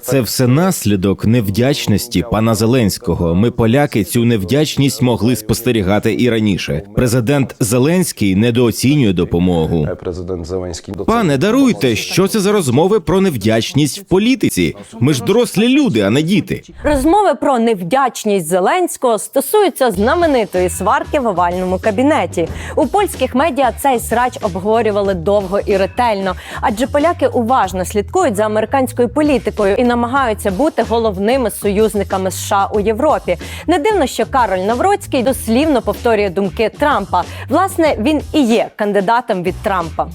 Це все наслідок невдячності пана Зеленського. Ми, поляки, цю невдячність могли спостерігати і раніше. Президент Зеленський недооцінює допомогу. Президент Зеленський Пане, даруйте, що це за розмови про невдячність в політиці? Ми ж дорослі люди, а не діти. Розмови про невдячність Зеленського стосуються знаменитої сварки в овальному кабінеті. У польських медіа цей срач обговорювали довго і ретельно, адже поляки уважно слідкують за американською політикою і намагаються бути головними союзниками США у Європі. Не дивно, що Кароль Навроцький дослівно повторює думки Трампа. Власне, він і є кандидатом від Трампа.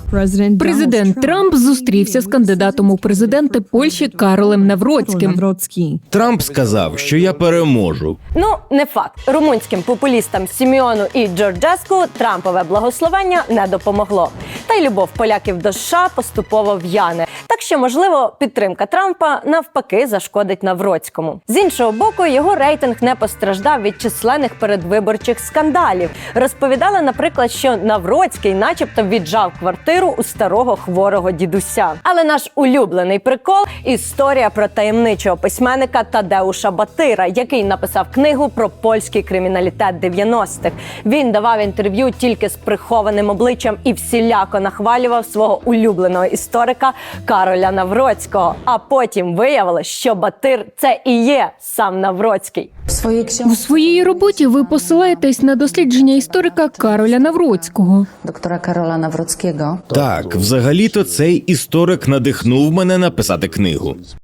Президент Трамп зустрівся з кандидатом у президенти Польщі Каролем Навроцьким. Трамп сказав, що я переможу. Ну, не факт. Румунським популістам Сіміону і Джорджеску Трампове благословення не допомогло. Та й любов поляків до США поступово в'яне. Так що, можливо, підтримка Трампа навпаки зашкодить Навроцькому. З іншого боку, його рейтинг не постраждав від численних передвиборчих скандалів. Розповідали, наприклад, що Навроцький, начебто, віджав квартиру у старого хворого дідуся. Але наш улюблений прикол історія про таємничого письменника Тадеуша Батира, який написав книгу про польський криміналітет 90-х. Він давав інтерв'ю тільки з прихованим обличчям і всіляко нахвалював свого улюбленого історика Кароля Навроцького. А потім виявилось, що Батир це і є сам Навроцький. У своїй роботі ви посилаєтесь на дослідження історика Кароля Навроцького. Доктора Karola Навроцького. Так, взагалі-то цей історик надихнув мене написати книгу.